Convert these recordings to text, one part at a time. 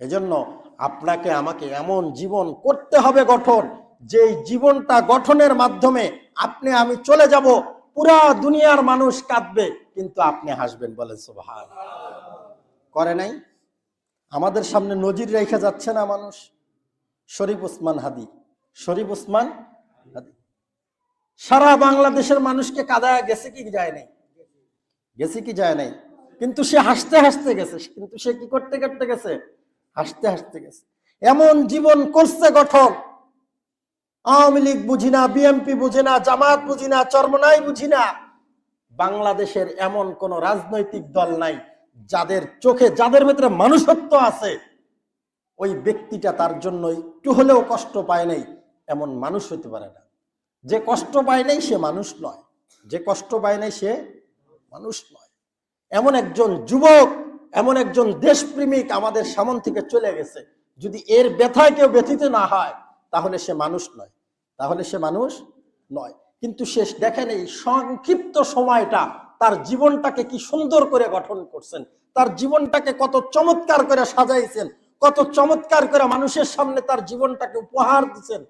এজন্য আপনাকে আমাকে এমন জীবন করতে হবে গঠন, যেই জীবনটা গঠনের মাধ্যমে আপনি, আমি চলে যাব, পুরা দুনিয়ার মানুষ কাঁদবে, কিন্তু আপনি হাসবেন বলেন সুবহান। করে নাই? আমাদের সামনে নজির রেখে যাচ্ছে না মানুষ। শরীফ উসমান হাদি। শরীফ উসমান সারা বাংলাদেশের মানুষকে কাদায় গেছে কি যায় নাই? গেছে কি যায় নাই? কিন্তু সে হাসতে হাসতে গেছে। কিন্তু সে কি করতে করতে গেছে? হাসতে হাসতে গেছে। এমন জীবন করছে গঠন আওয়ামী লীগ বুঝি না, বিএনপি বুঝি না, জামাত বুঝি না, চরমনাই বুঝি না। বাংলাদেশের এমন কোন রাজনৈতিক দল নাই যাদের চোখে, যাদের ভিতরে মানুষত্ব আছে, ওই ব্যক্তিটা তার জন্য একটু হলেও কষ্ট পায় নাই, এমন মানুষ হতে পারে না। যে কষ্ট পায় নাই সে মানুষ নয়, যে কষ্ট পায় নাই সে মানুষ নয়। এমন একজন যুবক এমন একজন দেশপ্রেমিক আমাদের সামন থেকে চলে গেছে। যদি এর ব্যথায় কেউ ব্যথিত না হয়, তাহলে সে মানুষ নয়। তাহলে সে মানুষ নয়। কিন্তু শেষ দেখেন এই সংক্ষিপ্ত সময়টা, তার জীবনটাকে কি সুন্দর করে গঠন করছেন। তার জীবনটাকে কত চমৎকার করে সাজাইছেন। কত চমৎকার করে মানুষের সামনে তার জীবনটাকে উপহার দিচ্ছেন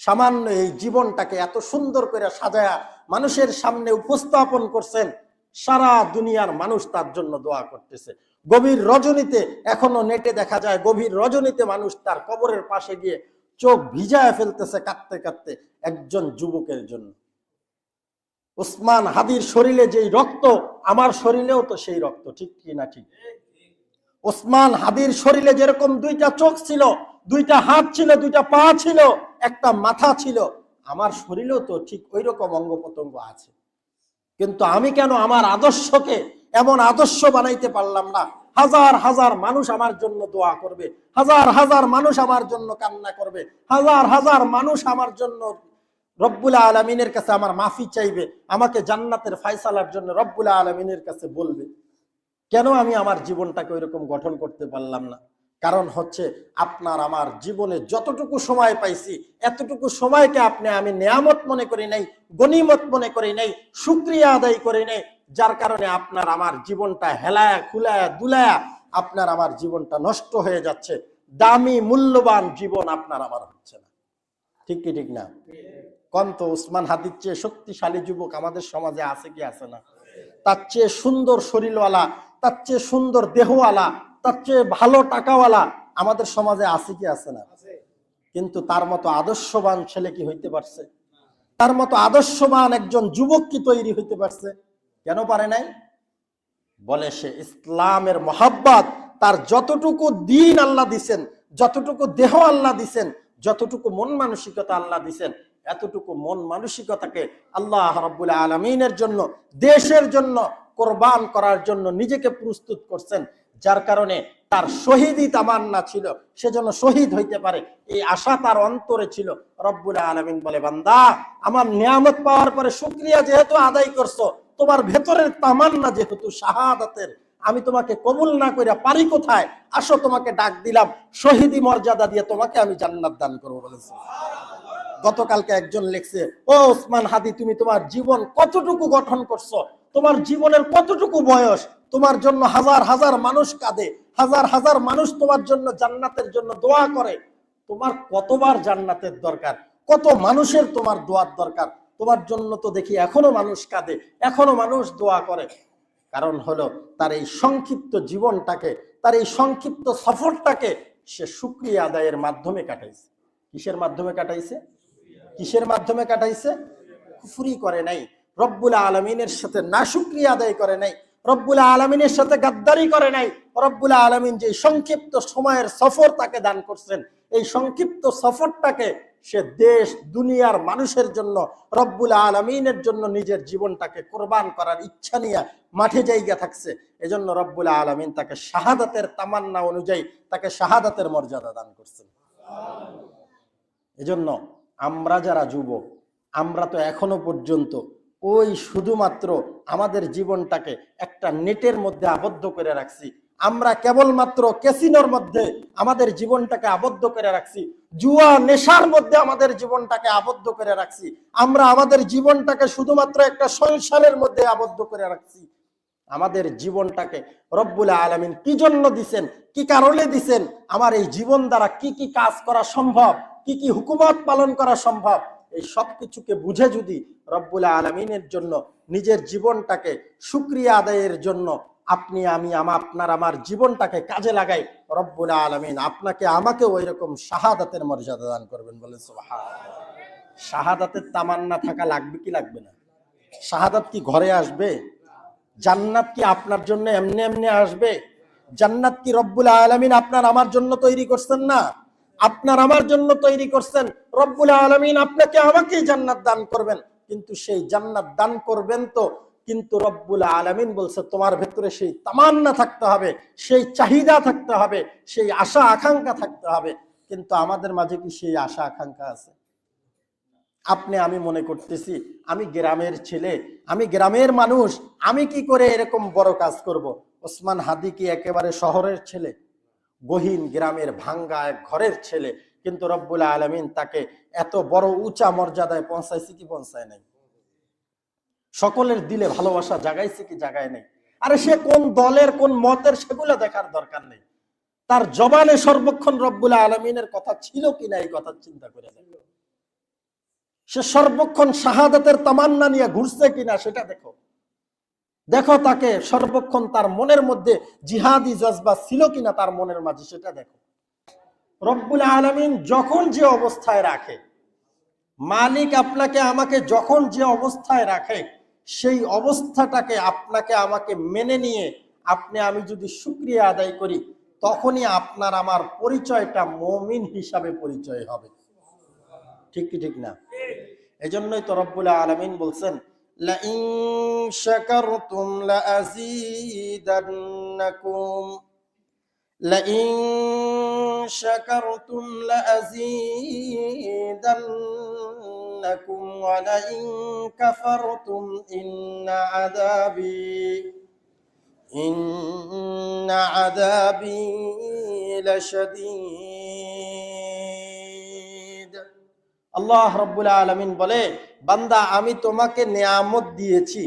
সামান্য এই জীবনটাকে এত সুন্দর করে সাজায়া মানুষের সামনে উপস্থাপন করছেন। সারা দুনিয়ার মানুষ তার জন্য দোয়া করতেছে। গভীর রজনীতে এখনও নেটে দেখা যায়, গভীর রজনীতে মানুষ তার কবরের পাশে গিয়ে চোখ ভিজায় ফেলতেছে কাঁদতে কাঁদতে একজন যুবকের জন্য। উসমান হাদির শরীরে যেই রক্ত, আমার শরীরেও তো সেই রক্ত, ঠিক কি না ঠিক? ওসমান হাদির শরীরে যেরকম দুইটা চোখ ছিল, দুইটা হাত ছিল, দুইটা পা ছিল, একটা মাথা ছিল, আমার শরীরেও তো ঠিক ওই রকম অঙ্গ আছে। কিন্তু আমি কেন আমার আদর্শকে এমন আদর্শ বানাইতে পারলাম না? হাজার হাজার মানুষ আমার জন্য দোয়া করবে। হাজার হাজার মানুষ আমার জন্য কান্না করবে। হাজার হাজার মানুষ আমার জন্য রব্বুল আলমিনের কাছে আমার মাফি চাইবে। আমাকে জান্নাতের ফাইসালার জন্য রব্বুল আলমিনের কাছে বলবে। কেন আমি আমার জীবনটাকে ওইরকম গঠন করতে পারলাম না? কারণ হচ্ছে আপনার আমার জীবনে যতটুকু সময় পাইছি, এতটুকু সময়কে আপনি আমি নেয়ামত মনে করি নাই গনিমত মনে করি নাই, সুক্রিয়া আদায় করি নাই, যার কারণে আপনার আমার জীবনটা হেলায়া, খুলায়া, দুলায়া, আপনার আমার জীবনটা নষ্ট হয়ে যাচ্ছে। দামি, মূল্যবান জীবন আপনার আমার হচ্ছে না। ঠিক কি ঠিক না? কন্ত উসমান হাদির চেয়ে শক্তিশালী যুবক আমাদের সমাজে আছে কি আছে না? তার চেয়ে সুন্দর শরীরওয়ালা, তার চেয়ে সুন্দর দেহওয়ালা তার চেয়ে ভালো টাকাওয়ালা আমাদের সমাজে আছে কি আছে না? কিন্তু তার মতো আদর্শবান ছেলে কি হইতে পারছে? তার মতো আদর্শবান একজন যুবক কি তৈরি হইতে পারছে? কেন পারে নাই? বলে সে ইসলামের মহাব্বাত তার যতটুকু দিন আল্লাহ দিছেন যতটুকু দেহ আল্লাহ দিছেন যতটুকু মন মানসিকতা আল্লাহ দিছেন এতটুকু মন মানসিকতাকে আল্লাহ রব্বুল আলমিনের জন্য দেশের জন্য কোরবান করার জন্য নিজেকে প্রস্তুত করছেন। যার কারণে তার শহীদই তামান্না ছিল সেজন্য শহীদ হইতে পারে, এই আশা তার অন্তরে ছিল। রব্বুল আলমিন বলে, বান্দা, আমার নিয়ামত পাওয়ার পরে শুক্রিয়া যেহেতু আদায় করছ, তোমার ভেতরের তামান্না যেহেতু শাহাদাতের, আমি তোমাকে কবুল না করে পারি কোথায়? আসো, তোমাকে ডাক দিলাম, শহীদি মর্যাদা দিয়ে তোমাকে আমি জান্নাত দান করব বলেছি। গতকালকে একজন লেখছে, ও ওসমান হাদি, তুমি তোমার জীবন কতটুকু গঠন করছ? তোমার জীবনের কতটুকু বয়স? তোমার জন্য হাজার হাজার মানুষ কাঁদে, হাজার হাজার মানুষ তোমার জন্য জান্নাতের জন্য দোয়া করে। তোমার কতবার জান্নাতের দরকার? কত মানুষের তোমার দোয়ার দরকার? তোমার জন্য তো দেখি এখনও মানুষ কাঁদে, এখনও মানুষ দোয়া করে। কারণ হলো তার এই সংক্ষিপ্ত জীবনটাকে, তার এই সংক্ষিপ্ত সফরটাকে সে সুক্রিয়া আদায়ের মাধ্যমে কাটাইছে। কিসের মাধ্যমে কাটাইছে? কিসের মাধ্যমে কাটাইছে? কুফুরি করে নাই, রব্বুল আলমিনের সাথে না শুক্রিয়া আদায় করে নাই রব্বুল আলমিনের সাথে গাদ্দারি করে নাই। রব্বুল আলমিন যে সংক্ষিপ্ত সময়ের সফর তাকে দান করছেন, এই সংক্ষিপ্ত সফরটাকে সে দেশ, দুনিয়ার মানুষের জন্য, রব্বুল আলমিনের জন্য নিজের জীবনটাকে কোরবান করার ইচ্ছা নিয়ে মাঠে জায়গা থাকছে। এজন্য রব্বুল আলমিন তাকে শাহাদাতের তামান্না অনুযায়ী তাকে শাহাদাতের মর্যাদা দান করছেন। এজন্য আমরা যারা যুবক, আমরা তো এখনও পর্যন্ত ওই শুধুমাত্র আমাদের জীবনটাকে একটা নেটের মধ্যে আবদ্ধ করে রাখছি। আমরা কেবলমাত্র ক্যাসিনোর মধ্যে আমাদের জীবনটাকে আবদ্ধ করে রাখছি। জুয়া, নেশার মধ্যে আমাদের জীবনটাকে আবদ্ধ করে রাখছি। আমরা আমাদের জীবনটাকে শুধুমাত্র একটা সংসারের মধ্যে আবদ্ধ করে রাখছি। আমাদের জীবনটাকে রব্বুল আলমিন কি জন্য দিছেন? কি কারণে দিছেন? আমার এই জীবন দ্বারা কি কি কাজ করা সম্ভব? কি কি হুকুমত পালন করা সম্ভব? এই সব কিছুকে বুঝে যদি রব্বুল আলমিনের জন্য, নিজের জীবনটাকে সুক্রিয়া আদায়ের জন্য আপনি, আমি, আমা, আপনার, আমার জীবনটাকে কাজে লাগাই, রব্বুল আলমিন আপনাকে আমাকে ওই রকম শাহাদাতের মর্যাদা দান করবেন বলে শাহাদাতের তামান্না থাকা লাগবে কি লাগবে না? শাহাদাত কি ঘরে আসবে? জান্নাত কি আপনার জন্য এমনি এমনি আসবে? জান্নাত কি রব্বুল আলমিন আপনার আমার জন্য তৈরি করছেন না? আপনার আমার জন্য তৈরি করছেন। রব্বুল আলমিন আপনাকে আমাকে জান্নাত দান করবেন। কিন্তু সেই জান্নাত দান করবেন তো, কিন্তু রব্বুল আলমিন বলছে, তোমার ভেতরে সেই তামান্না থাকতে হবে, সেই চাহিদা থাকতে হবে, সেই আশা আকাঙ্ক্ষা থাকতে হবে। কিন্তু আমাদের মাঝে কি সেই আশা আকাঙ্ক্ষা আছে? আপনি, আমি মনে করতেছি, আমি গ্রামের ছেলে, আমি গ্রামের মানুষ, আমি কি করে এরকম বড় কাজ করব। ওসমান হাদি কি একেবারে শহরের ছেলে? গহীন গ্রামের ভাঙ্গা এক ঘরের ছেলে। কিন্তু রব্বুল আলমিন তাকে এত বড় উঁচা মর্যাদায় পৌঁছাইছে কি পৌঁছায় নাই? সকলের দিলে ভালোবাসা জাগাইছে কি জাগায় নেই? আরে সে কোন দলের, কোন মতের সেগুলো দেখার দরকার নেই। তার জবানে সর্বক্ষণ রব্বুল আলমিনের কথা ছিল কিনা এই কথা চিন্তা করে দেখো। সে সর্বক্ষণ শাহাদাতের তামান্না নিয়ে ঘুরছে কিনা সেটা দেখো। দেখো তাকে সর্বক্ষণ তার মনের মধ্যে জিহাদি জজবা ছিল কিনা তার মনের মাঝে সেটা দেখো। রব্বুল আলমিন যখন যে অবস্থায় রাখে, মালিক আপনাকে আমাকে যখন যে অবস্থায় রাখে, সেই অবস্থাটাকে আপনাকে আমাকে মেনে নিয়ে আপনি, আমি যদি সুক্রিয়া আদায় করি, তখনই আপনার আমার পরিচয়টা মমিন হিসাবে পরিচয় হবে। ঠিক কি ঠিক না? এই জন্যই তো রব্বুল আলমিন বলছেন لئن شكرتم لأزيدنكم لئن شكرتم لأزيدنكم ولئن كفرتم إن عذابي إن عذابي لشديد আল্লাহ রব্বুল আলমিন বলে, বান্দা, আমি তোমাকে নেয়ামত দিয়েছি।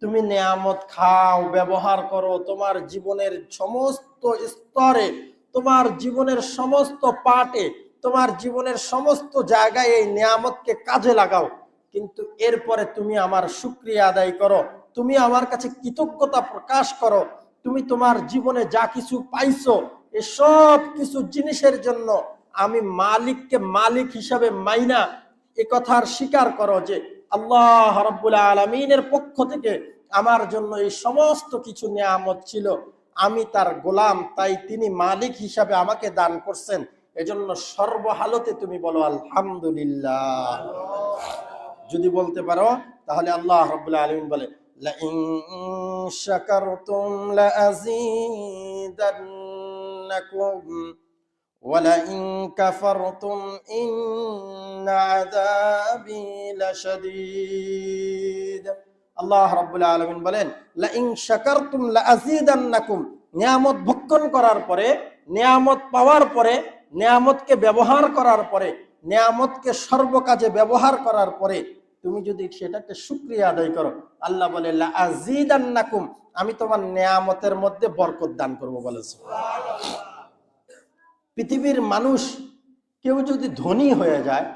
তুমি নেয়ামত খাও, ব্যবহার করো। তোমার জীবনের সমস্ত স্তরে, তোমার জীবনের সমস্ত পাটে তোমার জীবনের সমস্ত জায়গায় এই নিয়ামতকে কাজে লাগাও। কিন্তু এরপরে তুমি আমার সুক্রিয়া আদায় করো। তুমি আমার কাছে কৃতজ্ঞতা প্রকাশ করো। তুমি তোমার জীবনে যা কিছু পাইছো এসব কিছু জিনিসের জন্য আমি মালিককে মালিক হিসাবে মাইনা এ কথার স্বীকার করো যে আল্লাহ রব্বুল আলমিনের পক্ষ থেকে আমার জন্য এই সমস্ত কিছু নিয়ামত ছিল আমি তার গোলাম তাই তিনি মালিক হিসাবে আমাকে দান করছেন এজন্য সর্বহালতে তুমি বলো আলহামদুলিল্লাহ যদি বলতে পারো তাহলে আল্লাহ রব্বুল আলমিন বলে لئن شكرتم لأزيدنكم ولئن كفرتم إن عذابي لشديد আল্লাহ রাব্বুল আলামিন বলেন লাইন শাকারতুম লাআযীদান্নাকুম নিয়ামত ভক্ষণ করার পরে নিয়ামত পাওয়ার পরে নিয়ামতকে ব্যবহার করার পরে নিয়ামতকে সর্বকাজে ব্যবহার করার পরে তুমি যদি সেটাকে শুকরিয়া আদায় করো আল্লাহ বলে লাআযীদান্নাকুম আমি তোমার নিয়ামতের মধ্যে বরকত দান করব বলেছে পৃথিবীর মানুষ কেউ যদি ধনী হয়ে যায়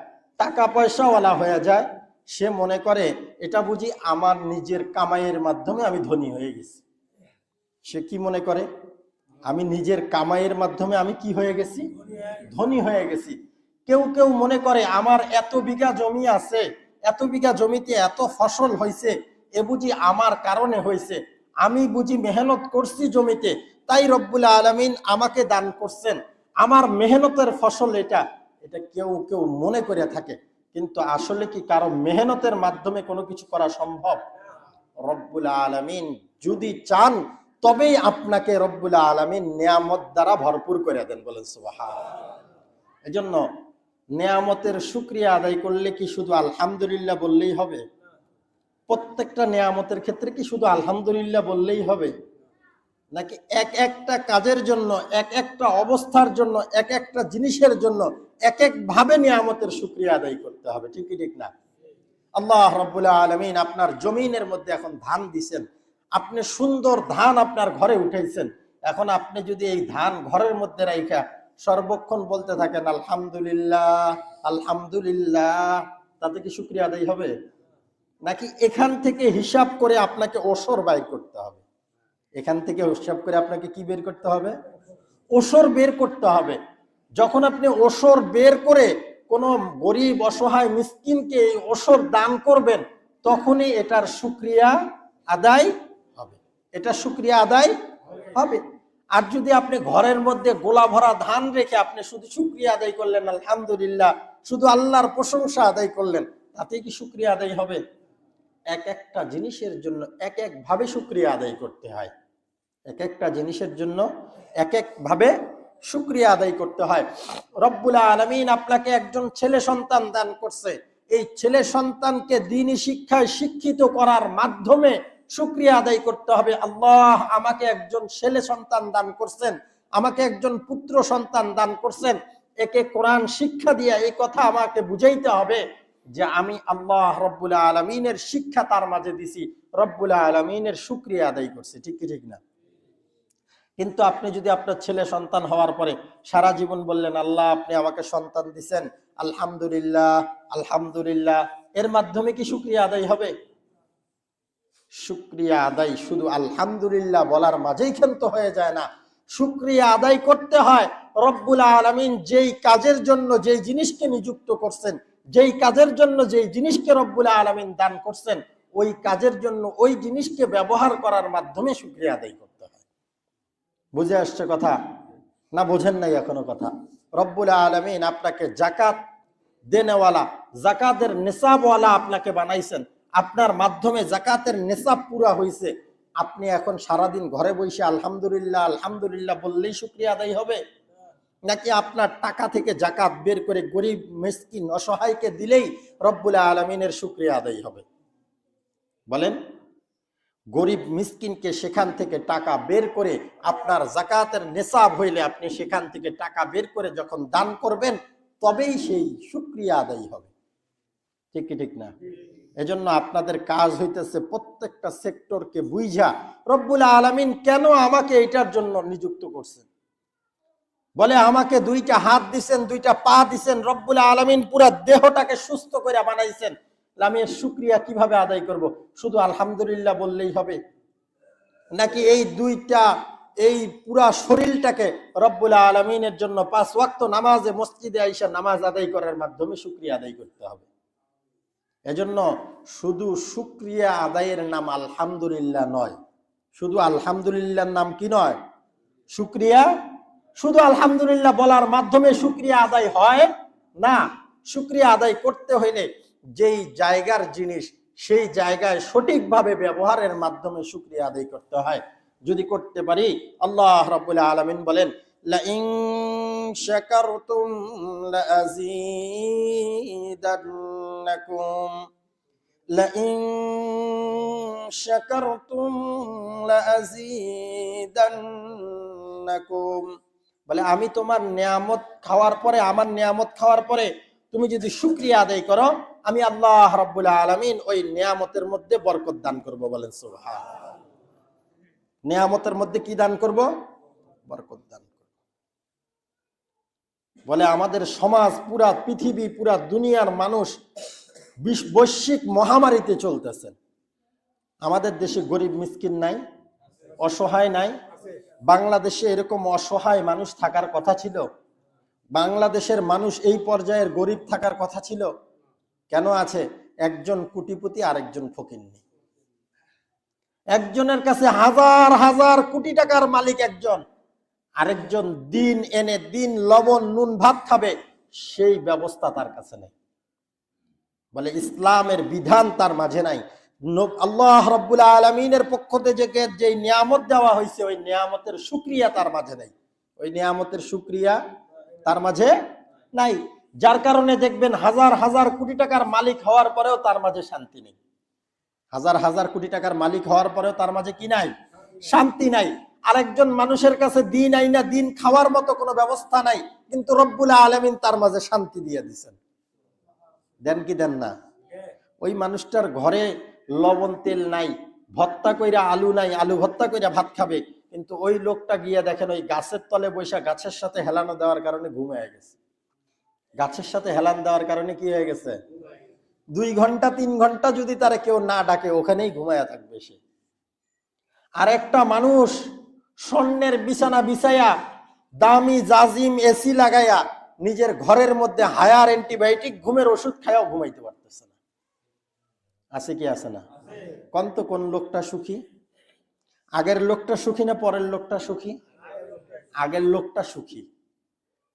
টাকা পয়সাওয়ালা হয়ে যায়, সে মনে করে, এটা বুঝি আমার নিজের কামাইয়ের মাধ্যমে আমি ধনী হয়ে গেছি। সে কি মনে করে? আমি নিজের কামাইয়ের মাধ্যমে আমি কি হয়ে গেছি? ধনী হয়ে গেছি। কেউ কেউ মনে করে, আমার এত বিঘা জমি আছে, এত বিঘা জমিতে এত ফসল হয়েছে এ বুঝি আমার কারণে হয়েছে আমি বুঝি মেহনত করছি জমিতে, তাই রব্বুল আলমিন আমাকে দান করছেন। আমার মেহনতের ফসল এটা এটা কেউ কেউ মনে করে থাকে। কিন্তু আসলে কি কারও মেহনতের মাধ্যমে কোনো কিছু করা সম্ভব? রব্বুল আলমিন যদি চান, তবেই আপনাকে রব্বুল আলমিন নিয়ামত দ্বারা ভরপুর করে দেন বলেন সুবাহ এই জন্য নিয়ামতের সুক্রিয়া আদায় করলে কি শুধু আলহামদুলিল্লাহ বললেই হবে? প্রত্যেকটা নিয়ামতের ক্ষেত্রে কি শুধু আলহামদুলিল্লাহ বললেই হবে? নাকি এক একটা কাজের জন্য, এক একটা অবস্থার জন্য, এক একটা জিনিসের জন্য এক এক ভাবে নিয়ামতের সুক্রিয়া আদায় করতে হবে, ঠিক কি ঠিক না? আল্লাহ রব্বুল্লাহ আলমিন আপনার জমিনের মধ্যে এখন ধান দিছেন। আপনি সুন্দর ধান আপনার ঘরে উঠাইছেন। এখন আপনি যদি এই ধান ঘরের মধ্যে রাইখা সর্বক্ষণ বলতে থাকেন, আলহামদুলিল্লাহ আলহামদুলিল্লাহ তাতে কি শুক্রিয়া আদায় হবে? নাকি এখান থেকে হিসাব করে আপনাকে ওসর ব্যয় করতে হবে? এখান থেকে হিসাব করে আপনাকে কি বের করতে হবে? ওসর বের করতে হবে। যখন আপনি ওসর বের করে কোনো গরিব, অসহায় মিসকিনকে এই ওসর দান করবেন, তখনই এটার সুক্রিয়া আদায় হবে। এটা সুক্রিয়া আদায় হবে। আর যদি আপনি ঘরের মধ্যে গোলা ভরা ধান রেখে আপনি শুধু সুক্রিয়া আদায় করলেন, আলহামদুলিল্লাহ, শুধু আল্লাহর প্রশংসা আদায় করলেন তাতে কি সুক্রিয়া আদায় হবে? এক একটা জিনিসের জন্য এক এক ভাবে সুক্রিয়া আদায় করতে হয়। এক একটা জিনিসের জন্য এক এক ভাবে শুক্রিয়া আদায় করতে হয়। রব্বুল আলমিন আপনাকে একজন ছেলে সন্তান দান করছে। এই ছেলে সন্তানকে দিনী শিক্ষায় শিক্ষিত করার মাধ্যমে শুক্রিয়া আদায় করতে হবে। আল্লাহ আমাকে একজন ছেলে সন্তান দান করছেন, আমাকে একজন পুত্র সন্তান দান করছেন। একে কোরআন শিক্ষা দিয়ে এই কথা আমাকে বুঝাইতে হবে যে আমি আল্লাহ রব্বুল আলমিনের শিক্ষা তার মাঝে দিছি, রব্বুল আলমিনের শুক্রিয়া আদায় করছি। ঠিক কি, ঠিক না? কিন্তু আপনি যদি আপনার ছেলে সন্তান হওয়ার পরে সারা জীবন বললেন, আল্লাহ, আপনি আমাকে সন্তান দিছেন। আলহামদুলিল্লাহ আলহামদুলিল্লাহ। এর মাধ্যমে কি শুক্রিয়া আদায় হবে? শুক্রিয়া আদায় শুধু আলহামদুলিল্লাহ বলার মাঝেই ক্ষান্ত হয়ে যায় না। শুক্রিয়া আদায় করতে হয় রব্বুল আলমিন যেই কাজের জন্য যেই জিনিসকে নিযুক্ত করছেন, যেই কাজের জন্য যেই জিনিসকে রব্বুল আলমিন দান করছেন, ওই কাজের জন্য ওই জিনিসকে ব্যবহার করার মাধ্যমে শুক্রিয়া আদায় হয় বুঝে আসছে কথা? না বোঝেন নাই এখনও কথা? রব্বুল আলমিন আপনাকে জাকাত দেনেওয়ালা জাকাতের নেশাবওয়ালা আপনাকে বানাইছেন। আপনার মাধ্যমে জাকাতের নেশাব পুরা হয়েছে আপনি এখন সারাদিন ঘরে বসে আলহামদুলিল্লাহ আলহামদুলিল্লাহ বললেই শুক্রিয়া আদায় হবে? নাকি আপনার টাকা থেকে জাকাত বের করে গরিব, মিসকিন, অসহায়কে দিলেই রব্বুল আলমিনের শুক্রিয়া আদায় হবে? বলেন। গরিব মিসকিনকে সেখান থেকে টাকা বের করে আপনার জাকাতের নেশাব হইলে আপনি সেখান থেকে টাকা বের করে যখন দান করবেন, তবেই সেই শুক্রিয়া আদায় হবে। ঠিক কি ঠিক না? এজন্য আপনাদের কাজ হইতেছে প্রত্যেকটা সেক্টরকে বুঝা রব্বুল আলমিন কেন আমাকে এটার জন্য নিযুক্ত করছেন? বলে, আমাকে দুইটা হাত দিছেন, দুইটা পা দিছেন, রব্বুল আলমিন পুরা দেহটাকে সুস্থ করে বানাইছেন। আমি এর শুক্রিয়া কীভাবে আদায় করব? শুধু আলহামদুলিল্লাহ বললেই হবে? নাকি এই দুইটা, এই পুরা শরীরটাকে রব্বুল আলমিনের জন্য পাঁচ ওয়াক্ত নামাজে মসজিদে আইসা নামাজ আদায় করার মাধ্যমে শুক্রিয়া আদায় করতে হবে? এজন্য শুধু শুক্রিয়া আদায়ের নাম আলহামদুলিল্লাহ নয়। শুধু আলহামদুলিল্লাহর নাম কি নয়? শুক্রিয়া? শুধু আলহামদুলিল্লাহ বলার মাধ্যমে শুক্রিয়া আদায় হয়? না, শুক্রিয়া আদায় করতে হইলে যেই জায়গার জিনিস, সেই জায়গায় সঠিকভাবে ব্যবহারের মাধ্যমে শুক্রিয়া আদায় করতে হয়। যদি করতে পারি, আল্লাহ রাব্বুল আলামিন বলেন বলে, আমি তোমার নিয়ামত খাওয়ার পরে, আমার নিয়ামত খাওয়ার পরে তুমি যদি শুক্রিয়া আদায় করো, আমি আল্লাহ রাব্বুল আলামিন ওই নিয়ামতের মধ্যে বরকত দান করব বলেন সুবহান নিয়ামতের মধ্যে কি দান করব? বরকত দান বলে আমাদের সমাজ পুরা পৃথিবী, পুরা দুনিয়ার মানুষ বিশ- বৈশ্বিক মহামারীতে চলতেছেন। আমাদের দেশে গরিব মিসকিন নাই, অসহায় নাই। বাংলাদেশে এরকম অসহায় মানুষ থাকার কথা ছিল। বাংলাদেশের মানুষ এই পর্যায়ের গরিব থাকার কথা ছিল? কেন আছে একজন কুটিপতি আরেকজন ফকিন্নি? একজনের কাছে হাজার হাজার কোটি টাকার মালিক একজন, আরেকজন দিন এনে দিন লবণ, নুন, ভাত খাবে, সেই ব্যবস্থা তার কাছে নেই। বলে ইসলামের বিধান তার মাঝে নাই। আল্লাহ রব্বুল আলমিনের পক্ষ থেকে যে নিয়ামত দেওয়া হয়েছে, ওই নিয়ামতের সুক্রিয়া তার মাঝে নাই। ওই নিয়ামতের সুক্রিয়া তার মাঝে নাই। যার কারণে দেখবেন হাজার হাজার কোটি টাকার মালিক হওয়ার পরেও তার মাঝে শান্তি নেই। হাজার হাজার কোটি টাকার মালিক হওয়ার পরেও তার মাঝে কি নাই? শান্তি নাই। আরেকজন মানুষের কাছে দিন আইনা দিন খাওয়ার মতো কোনো ব্যবস্থা নাই, কিন্তু রব্বুল আলমিন তার মাঝে শান্তি দিয়ে দিছেন। দেন কি দেন না? ওই মানুষটার ঘরে লবণ তেল নাই, ভত্তা কইরা আলু নাই, আলু ভত্তা কইরা ভাত খাবে। কিন্তু ওই লোকটা গিয়ে দেখেন ওই গাছের তলে বৈশা গাছের সাথে হেলানো দেওয়ার কারণে ঘুম হয়ে গেছে। গাছের সাথে হেলান দেওয়ার কারণে কি হয়ে গেছে? দুই ঘণ্টা তিন ঘণ্টা যদি তারা কেউ না ডাকে ওখানেই ঘুমায়া থাকবে সে। আর একটা মানুষ স্বর্ণের বিছানা বিছাইয়া দামি জাজিম এসি লাগাইয়া নিজের ঘরের মধ্যে হায়ার অ্যান্টিবায়োটিক ঘুমের ওষুধ খায়াও ঘুমাইতে পারতেছে না। আছে কি আছে না? কোন তো কোন লোকটা সুখী? আগের লোকটা সুখী না পরের লোকটা সুখী? আগের লোকটা সুখী।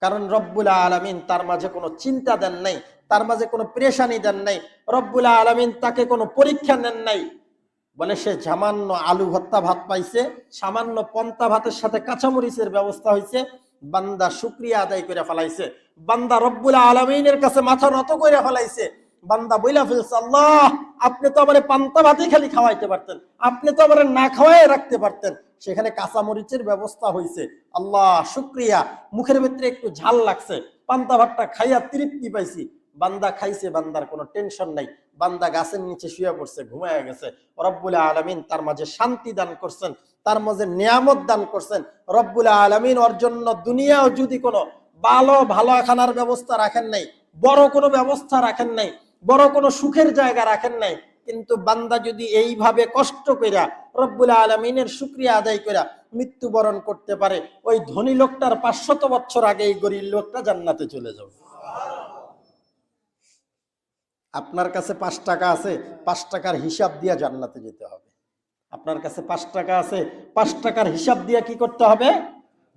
কারণ রব্বুল আলমিন তার মাঝে কোনো চিন্তা দেন নাই, তার মাঝে কোনো প্রেশানি দেন নাই, রব্বুল আলমিন তাকে কোনো পরীক্ষা নেন নাই। বলে সে সামান্য আলু ভত্তা ভাত পাইছে, সামান্য পন্তা ভাতের সাথে কাঁচামরিচের ব্যবস্থা হয়েছে বান্দা শুক্রিয়া আদায় করে ফেলাইছে, বান্দা রব্বুল আলমিনের কাছে মাথা নত করে ফেলাইছে বান্দা বইলা ফেলছে, আল্লাহ, আপনি তো আমার পান্তা ভাতই খালি খাওয়াইতে পারতেন, আপনি তো আমার না খাওয়াই রাখতে পারতেন। সেখানে কাঁচামরিচের ব্যবস্থা হয়েছে আল্লাহ, শুক্রিয়া। মুখের ভিতরে একটু ঝাল লাগছে। পান্তা ভাতটা খাইয়া তৃপ্তি পাইছি। বান্দা খাইছে, বান্দার কোনো টেনশন নাই। বান্দা গাছের নিচে শুয়ে পড়ছে, ঘুমায় গেছে। রব্বুল আলমিন তার মাঝে শান্তি দান করছেন, তার মাঝে নিয়ামত দান করছেন। রব্বুল আলমিন ওর জন্য দুনিয়াও যদি কোনো ভালো ভালো খানার ব্যবস্থা রাখেন নাই, বড় কোনো ব্যবস্থা রাখেন নাই বড় কোনো সুখের জায়গা রাখেন নাই। কিন্তু বান্দা যদি এইভাবে কষ্ট কইরা রব্বুল আলমিনের শুক্রিয়া আদায় কইরা মৃত্যুবরণ করতে পারে, ওই ধনী লোকটার পাঁচশত বছর আগে এই গরিব লোকটা জান্নাতে চলে যাবে। আপনার কাছে পাঁচ টাকা আছে, পাঁচ টাকার হিসাব দিয়ে জান্নাতে যেতে হবে। আপনার কাছে পাঁচ টাকা আছে, পাঁচ টাকার হিসাব দিয়ে কি করতে হবে?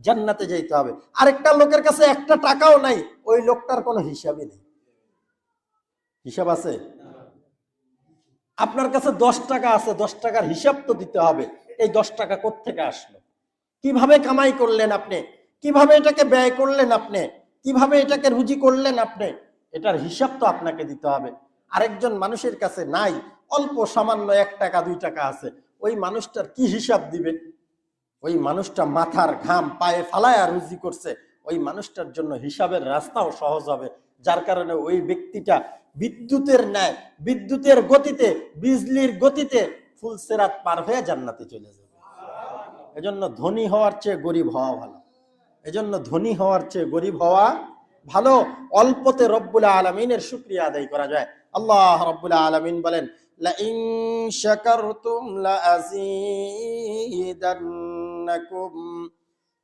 জান্নাতে যেতে হবে। আরেকটা লোকের কাছে একটা টাকাও নাই, ওই লোকটার কোনো হিসাবই নেই। হিসাব আছে? আপনার কাছে দশ টাকা আছে, দশ টাকার হিসাব তো দিতে হবে। এই দশ টাকা থেকে আসলো? কীভাবে কামাই করলেন আপনি? কীভাবে এটাকে ব্যয় করলেন আপনি? কীভাবে এটাকে রুজি করলেন আপনি? এটার হিসাব তো আপনাকে দিতে হবে। আরেকজন মানুষের কাছে নাই, অল্প সামান্য এক টাকা, দুই টাকা আছে। ওই মানুষটার কি হিসাব দিবে? ওই মানুষটা মাথার ঘাম পায়ে ফালায়া রুজি করছে। ওই মানুষটার জন্য হিসাবের রাস্তাও সহজ হবে। যার কারণে ওই ব্যক্তিটা বিদ্যুতের ন্যায় বিদ্যুতের গতিতে বিজলির গতিতে ফুলসেরাত পার হয়ে জান্নাতে চলে যাবে এজন্য ধনী হওয়ার চেয়ে গরিব হওয়া ভালো এজন্য ধনী হওয়ার চেয়ে গরিব হওয়া ভালো অল্পতে রব্বুল আলমিনের শুক্রিয়া আদায় করা যায় আল্লাহ রব্বুল আলমিন বলেন لئن شكرتم لأزيدنكم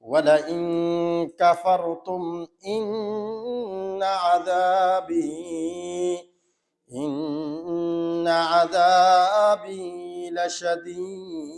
ولئن كفرتم إن عذابي إن عذابي لشديد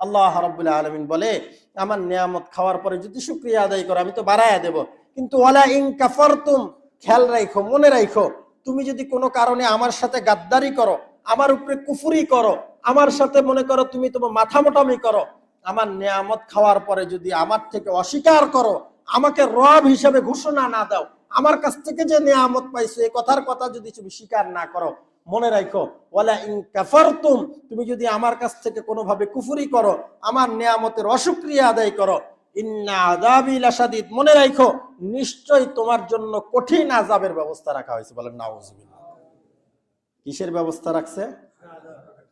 আল্লাহ রাব্বুল আলামিন বলে আমার নিয়ামত খাওয়ার পরে যদি শুকরিয়া আদায় করো আমি তো বাড়ায়া দেব কিন্তু ওয়ালা ইন কাফারতুম খেয়াল রাখো মনে রাখো তুমি যদি কোনো কারণে আমার সাথে গাদ্দারি করো আমার উপরে কুফুরি করো আমার সাথে মনে করো তুমি তোমার মাথা মোটামি করো, আমার নিয়ামত খাওয়ার পরে যদি আমার থেকে অস্বীকার করো, আমাকে রব হিসাবে ঘোষণা না দাও, আমার কাছ থেকে যে নিয়ামত পাইছো এই কথার কথা যদি তুমি স্বীকার না করো, মনে রাখো, ওয়ালা ইন কাফারতুম, তুমি যদি আমার কাছ থেকে কোনোভাবে কুফুরি করো, আমার নিয়ামতের অসুক্রিয়া আদায় করো মনে রাখো, নিশ্চয়ই তোমার জন্য কঠিন আযাবের ব্যবস্থা রাখা হয়েছে বলেন, নাউজুবিল্লাহ। কিসের ব্যবস্থা রাখছে?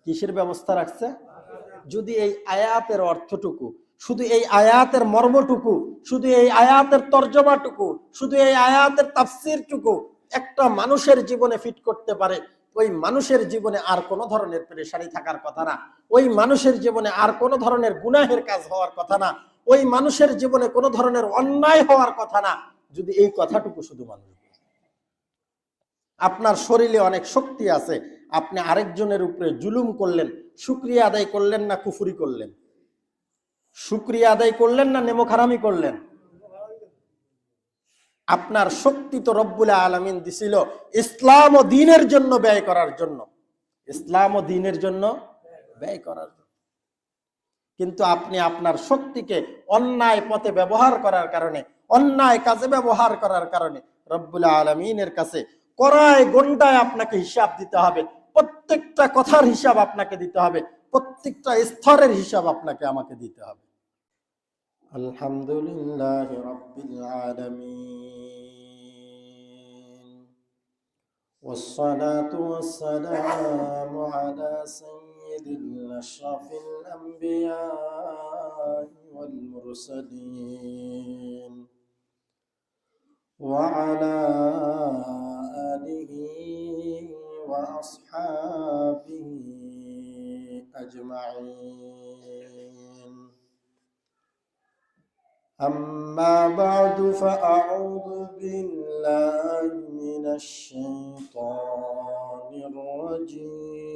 কিসের ব্যবস্থা রাখছে? যদি এই আয়াতের অর্থটুকু, শুধু এই আয়াতের মর্মটুকু, শুধু এই আয়াতের তর্জমাটুকু, শুধু এই আয়াতের তাফসিরটুকু একটা মানুষের জীবনে ফিট করতে পারে, ওই মানুষের জীবনে আর কোনো ধরনের পেরেশানি থাকার কথা না। ওই মানুষের জীবনে আর কোনো ধরনের গুনাহের কাজ হওয়ার কথা না। ওই মানুষের জীবনে কোনো ধরনের অন্যায় হওয়ার কথা না। যদি এই কথাটুকু শুধু মানুষ আপনার শরীরে অনেক শক্তি আছে আপনি আরেকজনের উপরে জুলুম করলেন, শুক্রিয়া আদায় করলেন না কুফুরি করলেন? শুক্রিয়া আদায় করলেন না নেমোখারামি করলেন? আপনার শক্তি তো রব্বুল আলমিন দিছিল ইসলাম ও দিনের জন্য ব্যয় করার জন্য। ইসলাম ও দিনের জন্য ব্যয় করার জন্য। কিন্তু আপনি আপনার শক্তিকে অন্যায় পথে ব্যবহার করার কারণে, অন্যায় কাজে ব্যবহার করার কারণে রব্বুল আলমিনের কাছে করায় গন্ডায় আপনাকে হিসাব দিতে হবে। প্রত্যেকটা কথার হিসাব আপনাকে দিতে হবে প্রত্যেকটা স্তরের হিসাব আপনাকে আমাকে দিতে হবে আলহামদুলিল্লাহ রব্বিল আলামিন والصلاة والسلام على سيد الأشرف الأنبياء والمرسلين وعلى آله وأصحابه أجمعين. أما بعد فأعوذ بالله من الشيطان الرجيم.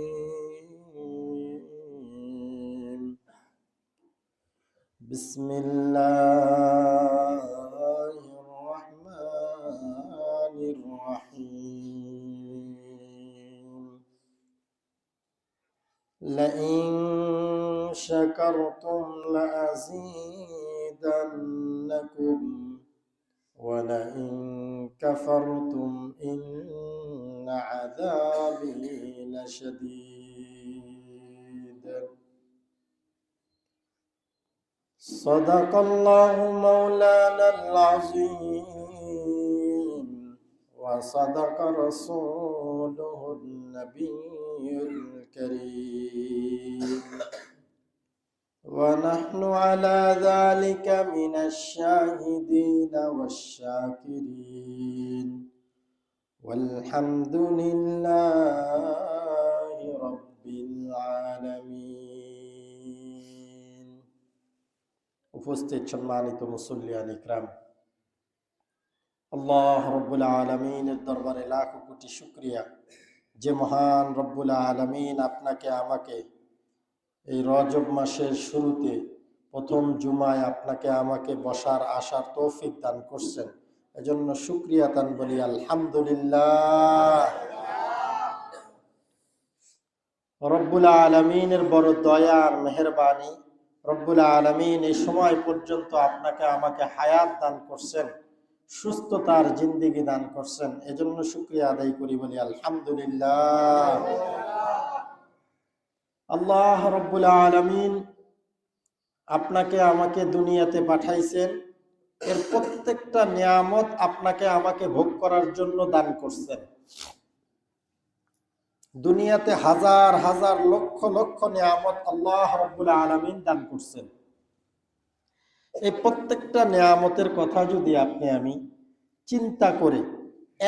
بسم الله الرحمن الرحيم. لئن شكرتم لأزيدنكم ولئن كفرتم إن عذابي لشديد. صدق الله مولانا العظيم وصدق رسوله النبي الكريم ونحن على ذلك من الشاهدين والشاكرين والحمد لله رب العالمين উপস্থিত সম্মানিত মুসল্লিয়ান ইকরাম আল্লাহ রব্বুল আলমিনের দরবারে লাখ কোটি শুক্রিয়া যে মহান রব্বুল আলমিন আপনাকে, আমাকে এই রজব মাসের শুরুতে, প্রথম জুমায় আপনাকে, আমাকে বসার আসার তৌফিক দান করছেন। এজন্য শুক্রিয়া দান বলি, আলহামদুলিল্লাহ। রব্বুল আলমিনের বড় দয়া আর মেহরবানি, রব্বুল আলমিন এই সময় পর্যন্ত আপনাকে, আমাকে হায়াত দান করছেন। সুস্থতার জিন্দিগি দান করছেন। এজন্য শুক্রিয়া আদায় করি বলি, আলহামদুলিল্লাহ। আল্লাহ রব্বুল আলমিন আপনাকে আমাকে দুনিয়াতে পাঠাইছেন। এর প্রত্যেকটা নিয়ামত আপনাকে আমাকে ভোগ করার জন্য দান করছেন। দুনিয়াতে হাজার হাজার লক্ষ লক্ষ নিয়ামত আল্লাহ রব্বুল আলমিন দান করছেন। এই প্রত্যেকটা নিয়ামতের কথা যদি আপনি আমি চিন্তা করে,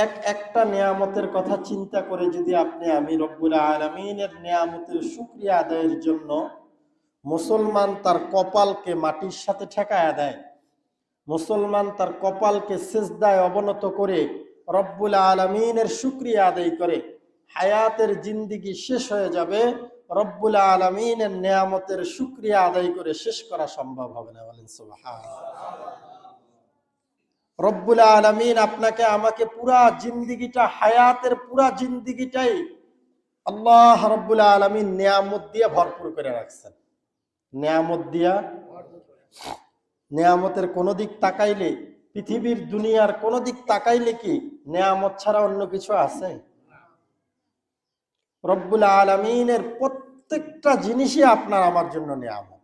এক একটা নিয়ামতের কথা চিন্তা করে যদি আপনি আমি রব্বুল আলমিনের নিয়ামতের সুক্রিয়া আদায়ের জন্য মুসলমান তার কপালকে মাটির সাথে ঠেকায় দেয়, মুসলমান তার কপালকে সেজদায় অবনত করে, রব্বুল আলমিনের সুক্রিয়া আদায় করে, হায়াতের জিন্দিগি শেষ হয়ে যাবে রব্বুল আলমিনের নিয়ামতের সুক্রিয়া আদায় করে শেষ করা সম্ভব হবে না, বলেন রব্বুল আলমিন আপনাকে, আমাকে পুরা জিন্দিগিটা, হায়াতের পুরা জিন্দিগিটাই আল্লাহ রব্বুল আলমিন নিয়ামত দিয়ে ভরপুর করে রাখছেন। নিয়ামত দিয়া নিয়ামতের কোনো দিক তাকাইলে, পৃথিবীর দুনিয়ার কোনো দিক তাকাইলে কি নিয়ামত ছাড়া অন্য কিছু আছে? রব্বুল আলমিনের প্রত্যেকটা জিনিসই আপনার আমার জন্য নিয়ামত।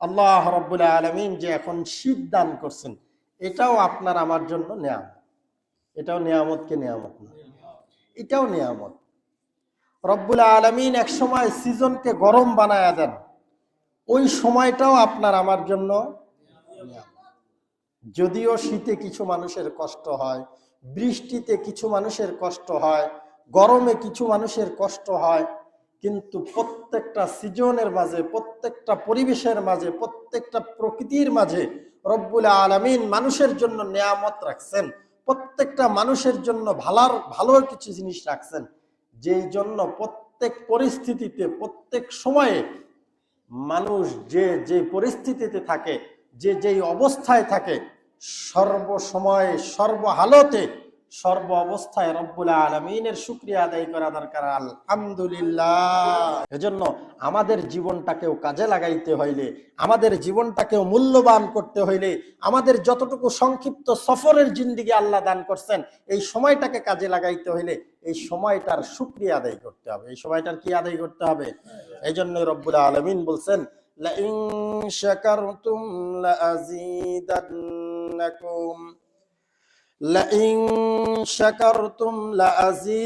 আল্লাহ রব্বুল আলমিন যে এখন শীত দান করছেন, এটাও আপনার আমার জন্য নিয়ামত। এটাও নিয়ামত কে নিয়ামত না? এটাও নিয়ামত। রব্বুল আলমিন এক সময় সিজনকে গরম বানায়া দেন, ওই সময়টাও আপনার আমার জন্য যদিও শীতে কিছু মানুষের কষ্ট হয়, বৃষ্টিতে কিছু মানুষের কষ্ট হয় গরমে কিছু মানুষের কষ্ট হয়, কিন্তু প্রত্যেকটা সিজনের মাঝে, প্রত্যেকটা পরিবেশের মাঝে, প্রত্যেকটা প্রকৃতির মাঝে রব্বুল আলমিন মানুষের জন্য নিয়ামত রাখছেন। প্রত্যেকটা মানুষের জন্য ভালার, ভালো কিছু জিনিস রাখছেন। যেই জন্য প্রত্যেক পরিস্থিতিতে, প্রত্যেক সময়ে মানুষ যে যে পরিস্থিতিতে থাকে, যে, যেই অবস্থায় থাকে, সর্বসময়ে, সর্বহালতে সর্ব অবস্থায় রব্বুল আলমিনের শুক্রিয়া আদায় করা দরকার আলহামদুলিল্লাহ এজন্য আমাদের জীবনটাকেও কাজে লাগাইতে হইলে আমাদের জীবনটাকেও মূল্যবান করতে হইলে আমাদের যতটুকু সংক্ষিপ্ত সফরের জিন্দিগি আল্লাহ দান করছেন এই সময়টাকে কাজে লাগাইতে হইলে এই সময়টার শুক্রিয়া আদায় করতে হবে এই সময়টার কি আদায় করতে হবে এই জন্য রব্বুল আলমিন বলছেন لئن شكرتم لأزيدنكم لئن شكرتم لأزيدنكم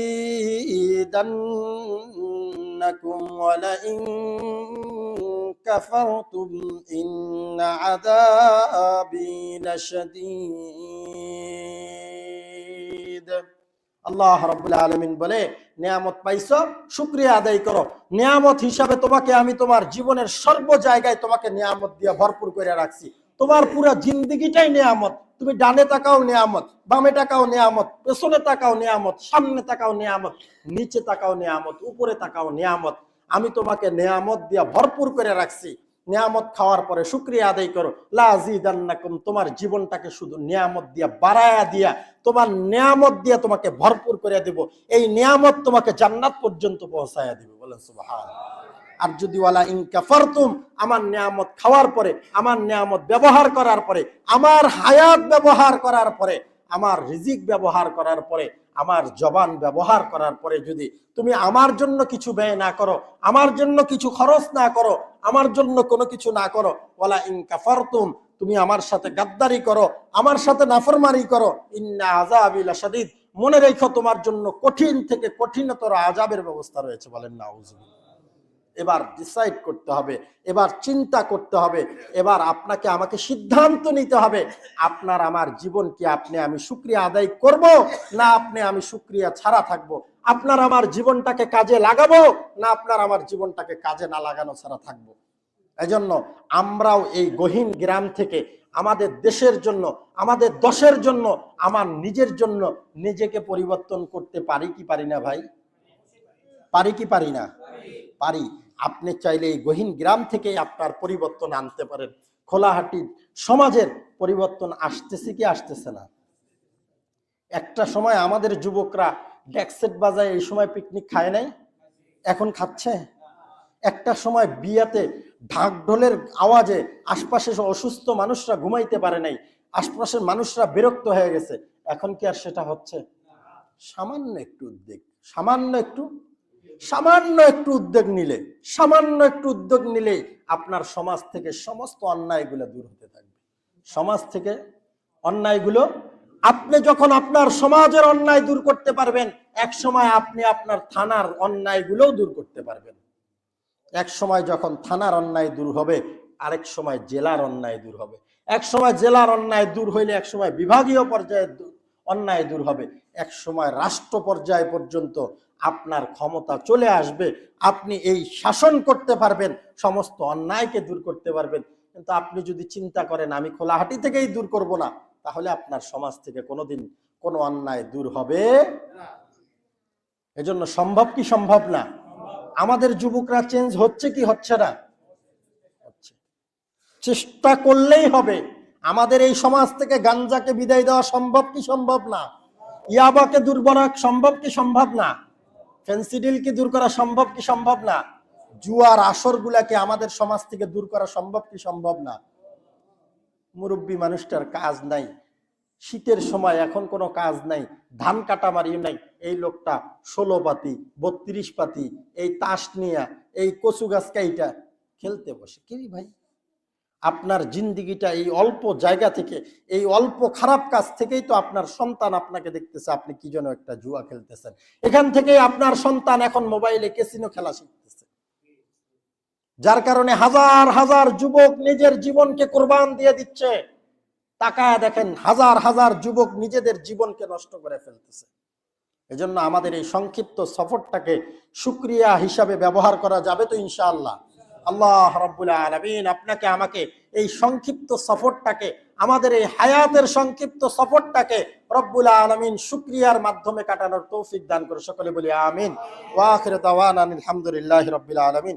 ولئن كفرتم إن عذابي لشديد আল্লাহ রাব্বুল আলামিন বলে নিয়ামত পাইছো শুকরিয়া আদায় করো নিয়ামত হিসাবে তোমাকে আমি তোমার জীবনের সর্ব জায়গায় তোমাকে নিয়ামত দিয়ে ভরপুর করে রাখছি তোমার পুরো জিন্দগিটাই নিয়ামত। তুমি ডানে তাকাও নিয়ামত, বামে তাকাও নিয়ামত, পেছনে তাকাও নিয়ামত, সামনে তাকাও নিয়ামত, নিচে তাকাও নিয়ামত, উপরে তাকাও নিয়ামত। আমি তোমাকে নিয়ামত দিয়া ভরপুর করে রাখছি। নিয়ামত খাওয়ার পরে শুক্রিয়া আদায় করো। লাজিদান্নাকুম তোমার জীবনটাকে শুধু নিয়ামত দিয়া বাড়ায়া দিয়া, তোমার নিয়ামত দিয়া তোমাকে ভরপুর করে দেব। এই নিয়ামত তোমাকে জান্নাত পর্যন্ত পৌঁছায়া দিবে। বলেন সুবহান আর যদি ওয়ালা ইনকাফারতুম আমার নিয়ামত খাওয়ার পরে, আমার নিয়ামত ব্যবহার করার পরে, আমার হায়াত ব্যবহার করার পরে, আমার রিজিক ব্যবহার করার পরে, আমার জবান ব্যবহার করার পরে যদি তুমি আমার জন্য কিছু ব্যয় না করো, আমার জন্য কিছু খরচ না করো, আমার জন্য কোনো কিছু না করো, ওয়ালা ইনকাফারতুম তুমি আমার সাথে গাদ্দারি করো, আমার সাথে নাফরমানি করো, ইন্না আযাবিল শাদীদ মনে রেখো তোমার জন্য কঠিন থেকে কঠিনতর আজাবের ব্যবস্থা রয়েছে বলেন না এবার ডিসাইড করতে হবে, এবার চিন্তা করতে হবে, এবার আপনাকে আমাকে সিদ্ধান্ত নিতে হবে, আপনার আমার জীবন কি আপনি আমি শুক্রিয়া আদায় করব না আপনি আমি শুক্রিয়া ছাড়া থাকব? আপনার আমার জীবনটাকে কাজে লাগাবো না আপনার আমার জীবনটাকে কাজে না লাগানো ছাড়া থাকব? এজন্য আমরাও এই গহীন গ্রাম থেকে আমাদের দেশের জন্য, আমাদের দশের জন্য, আমার নিজের জন্য নিজেকে পরিবর্তন করতে পারি কি পারি না ভাই? পারি কি পারি না? পারি। আপনি চাইলে এই গহীন গ্রাম থেকে আপনার পরিবর্তন আনতে পারেন। খোলাহাটি সমাজের পরিবর্তন আসতেছে কি আসতেছে না? একটা সময় আমাদের যুবকরা ডেকসেট বাজায় এই সময় পিকনিক খায় নাই? এখন খাচ্ছে? একটা সময় বিয়াতে ঢাক ঢোলের আওয়াজে আশপাশে অসুস্থ মানুষরা ঘুমাইতে পারে নাই, আশপাশের মানুষরা বিরক্ত হয়ে গেছে। এখন কি আর সেটা হচ্ছে? সামান্য একটু উদ্বেগ, সামান্য একটু সামান্য একটু উদ্যোগ নিলে, সামান্য একটু উদ্যোগ নিলে আপনার সমাজ থেকে সমস্ত অন্যায়গুলো দূর হতে থাকবে। সমাজ থেকে অন্যায়গুলো, আপনি যখন আপনার সমাজের অন্যায় দূর করতে পারবেন, এক সময় আপনি আপনার থানার অন্যায়গুলোও দূর করতে পারবেন। এক সময় যখন থানার অন্যায় দূর হবে, আরেক সময় জেলার অন্যায় দূর হবে। এক সময় জেলার অন্যায় দূর হইলে এক সময় বিভাগীয় পর্যায়ে অন্যায় দূর হবে। এক সময় রাষ্ট্র পর্যায় পর্যন্ত আপনার ক্ষমতা চলে আসবে, আপনি এই শাসন করতে পারবেন, সমস্ত অন্যায়কে দূর করতে পারবেন। কিন্তু আপনি যদি চিন্তা করেন, আমি খোলাহাটি থেকেই দূর করব না, তাহলে আপনার সমাজ থেকে কোনোদিন কোনো অন্যায় দূর হবে এজন্য সম্ভব কি সম্ভব না? আমাদের যুবকরা চেঞ্জ হচ্ছে কি হচ্ছে না? চেষ্টা করলেই হবে। আমাদের এই সমাজ থেকে গাঞ্জাকে বিদায় দেওয়া সম্ভব কি সম্ভব না? ইয়াবাকে দূর করা সম্ভব কি সম্ভব না? ফেন্সিডিল কি দূর করা সম্ভব কি সম্ভব না? জুয়ার আসর গুলাকে আমাদের সমাজ থেকে দূর করা সম্ভব কি সম্ভব না? মুরব্বী মানুষটার কাজ নাই। শীতের সময় এখন কোনো কাজ নাই। ধান কাটা মারি নাই। এই লোকটা ষোলো পাতি, বত্রিশ পাতি, এই তাস নিয়া, এই কচু গাছ কাইটা খেলতে বসে। কি ভাই? আপনার জিন্দিগিটা এই অল্প জায়গা থেকে, এই অল্প খারাপ কাজ থেকেই তো আপনার সন্তান আপনাকে দেখতেছে, আপনি কি যেন একটা জুয়া খেলতেছেন। এখান থেকে আপনার সন্তান এখন মোবাইলে কেসিনো খেলা শিখতেছে। যার কারণে হাজার হাজার যুবক নিজের জীবনকে কোরবান দিয়ে দিচ্ছে। তাকায় দেখেন, হাজার হাজার যুবক নিজেদের জীবনকে নষ্ট করে ফেলতেছে। এজন্য আমাদের এই সংক্ষিপ্ত সফরটাকে সুক্রিয়া হিসাবে ব্যবহার করা যাবে তো ইনশাআল্লাহ। আল্লাহ রব্বুল আলমিন আপনাকে, আমাকে এই সংক্ষিপ্ত সফরটাকে, আমাদের এই হায়াতের সংক্ষিপ্ত সফরটাকে রব্বুল আলমিন শুক্রিয়ার মাধ্যমে কাটানোর তৌফিক দান করে সকলে বলি আমিন। ওয়াখির আলহামদুলিল্লাহ রব্বুল আলমিন।